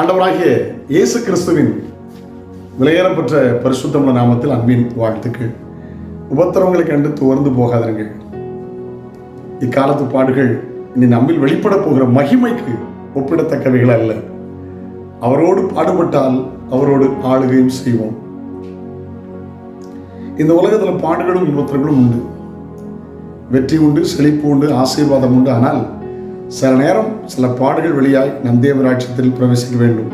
ஆண்டவராகிய இயேசு கிறிஸ்துவின் விலையேறப்பெற்ற பரிசுத்தமுள்ள நாமத்தில் அன்பின் வாழ்த்துக்கு உபத்திரவங்களை கண்டு துவர்ந்து போகாதீர்கள். இக்காலத்து பாடுகள் இனி நம்மில் வெளிப்பட போகிற மகிமைக்கு ஒப்பிடத்தக்கவைகள் அல்ல. அவரோடு பாடுபட்டால் அவரோடு ஆளுகையும் செய்வோம். இந்த உலகத்தில் பாடுகளும் உபத்திரங்களும் உண்டு. வெற்றி உண்டு செழிப்பு உண்டு ஆசீர்வாதம் உண்டு. ஆனால் சில நேரம் சில பாடுகள் வெளியாய் நம் தேவராட்சியத்தில் பிரவேசிக்க வேண்டும்.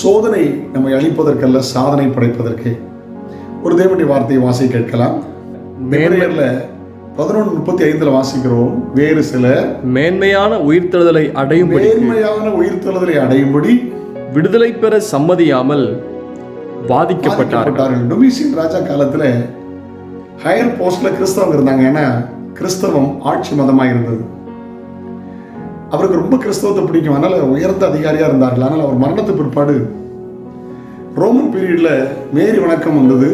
சோதனை நம்மை அழிப்பதற்கல்ல சாதனை படைப்பதற்கே. ஒரு தேவனுடைய வார்த்தையை வாசி கேட்கலாம். மேலையர்ல பதினொன்று முப்பத்தி ஐந்துல வாசிக்கிறோம். வேறு சிலர் மேன்மையான உயிர்த்தெழுதலை அடையும்படி நேர்மையான உயிர்த்தெழுதலை அடையும்படி விடுதலை பெற சம்மதியாமல் பாதிக்கப்பட்டார்கள் டொமிசியன் ராஜா காலத்துல ஹையர் போஸ்ட்ல கிறிஸ்தவங்க இருந்தாங்க. ஏன்னா கிறிஸ்தவம் ஆட்சி மதமா இருந்தது அவருக்கு ரொம்ப கிறிஸ்தவத்தை பிடிக்கும். அதனால் உயர்ந்த அதிகாரியாக இருந்தார்கள். ஆனால் அவர் மரணத்து பிற்பாடு ரோமன் பீரியடில் மேரி வணக்கம் வந்தது.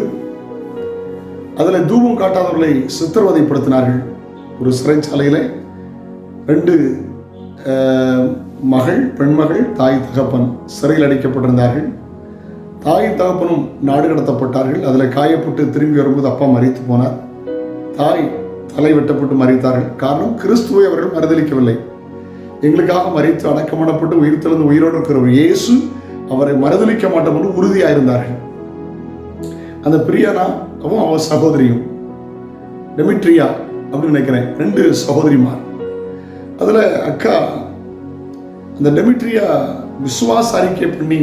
அதில் தூபம் காட்டாதவர்களை சித்திரவதைப்படுத்தினார்கள். ஒரு சிறைச்சாலையில் ரெண்டு மகள் பெண்மகள் தாய் தகப்பன் சிறையில் அடைக்கப்பட்டிருந்தார்கள். தாய் தகப்பனும் நாடு கடத்தப்பட்டார்கள். அதில் காயப்பட்டு திரும்பி வரும்போது அப்பா மறித்து போனார். தாய் தலை வெட்டப்பட்டு மறித்தார்கள் காரணம் கிறிஸ்துவை அவர்கள் மறுதளிக்கவில்லை எங்களுக்காக மறித்து அடக்கமடப்பட்டு உயிர் தெழுந்து உயிரோடு இருக்கிற ஒரு இயேசு அவரை மறுதளிக்க மாட்டோம் என்று உறுதியாக இருந்தார்கள் அந்த பிரியானா அவன் அவர் சகோதரியும். டெமிட்ரியா அப்படின்னு நினைக்கிறேன் ரெண்டு சகோதரிமார். அதில் அக்கா அந்த டெமிட்ரியா விசுவாச அறிக்கை பண்ணி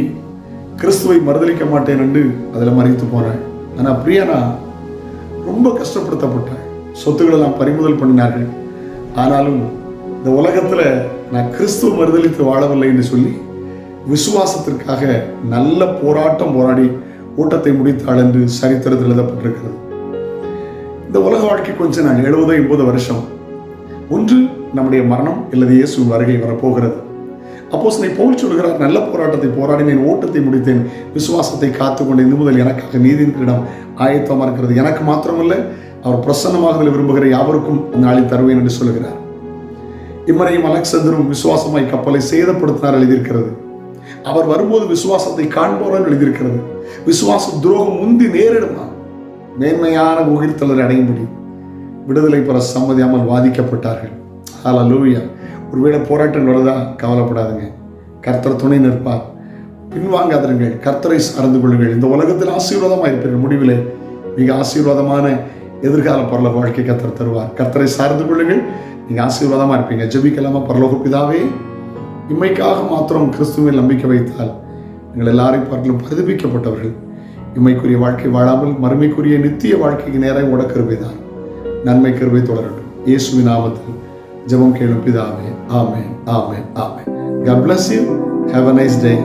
கிறிஸ்துவை மறுதளிக்க மாட்டேன் என்று அதில் மறைத்து போனேன் ஆனால் பிரியானா ரொம்ப கஷ்டப்படுத்தப்பட்டேன் சொத்துக்களெல்லாம் பறிமுதல் பண்ணினார்கள். ஆனாலும் இந்த உலகத்தில் நான் கிறிஸ்துவ மறுதளித்து வாழவில்லை என்று சொல்லி விசுவாசத்திற்காக நல்ல போராட்டம் போராடி ஓட்டத்தை முடித்தாள் என்று சரித்திரத்தில் எழுதப்பட்டிருக்கிறது. இந்த உலக வாழ்க்கை கொஞ்சம் நான் எழுபது எண்பது வருஷம். ஒன்று நம்முடைய மரணம் அல்லது இயேசு வருகை வரப்போகிறது. அப்போஸ் நீ போல் சொல்கிறார் நல்ல போராட்டத்தை போராடினேன் ஓட்டத்தை முடித்தேன். விசுவாசத்தை காத்துக்கொண்டு இந்த முதல் எனக்காக நீதியின் ஆயத்தமாக இருக்கிறது. எனக்கு மாத்திரமல்ல அவர் பிரசன்னமாக விரும்புகிற யாவருக்கும் நாளில் தருவேன் என்று சொல்கிறார் இம்மரையும் அலெக்சந்தரும் விசுவாசமாய் கப்பலை சேதப்படுத்தினார் எழுதியிருக்கிறது. அவர் வரும்போது விசுவாசத்தை காண்போரன் எழுதியிருக்கிறது. விசுவாச துரோகம் முந்தி நேரிடுமா மேன்மையான உயிர்த்தலர் அடையும்படி விடுதலை பெற சம்மதியாமல் வாதிக்கப்பட்டார்கள். லூவியா ஒருவேளை போராட்டம் வருதா கவலைப்படாதுங்க. கர்த்தர் துணை நிற்பார். பின்வாங்காதிருங்கள். கர்த்தரை சார்ந்து கொள்ளுங்கள். இந்த உலகத்தில் ஆசீர்வாதமாக இருப்பீர்கள். முடிவிலே மிக ஆசீர்வாதமான எதிர்கால பரலோக வாழ்க்கை கத்தர் தருவார். கத்தரை சார்ந்து கொள்ளுங்கள். நீங்கள் ஆசீர்வாதமாக இருப்பீங்க. ஜபிக்கலாமா? பரலோக பிதாவே இம்மைக்காக மாத்திரம் கிறிஸ்துவை நம்பிக்கை வைத்தால் நீங்கள் எல்லாரையும் பார்க்கலும் பிரதிபிக்கப்பட்டவர்கள். இம்மைக்குரிய வாழ்க்கை வாழாமல் மறுமைக்குரிய நித்திய வாழ்க்கைக்கு நேராக உட கருவைதான் நன்மை கருவை தொடரட்டும். இயேசுவின் நாமத்தில் ஜெபம் கேளும் பிதாவே ஆமென் ஆமென் ஆமென். God bless you. Have a nice day.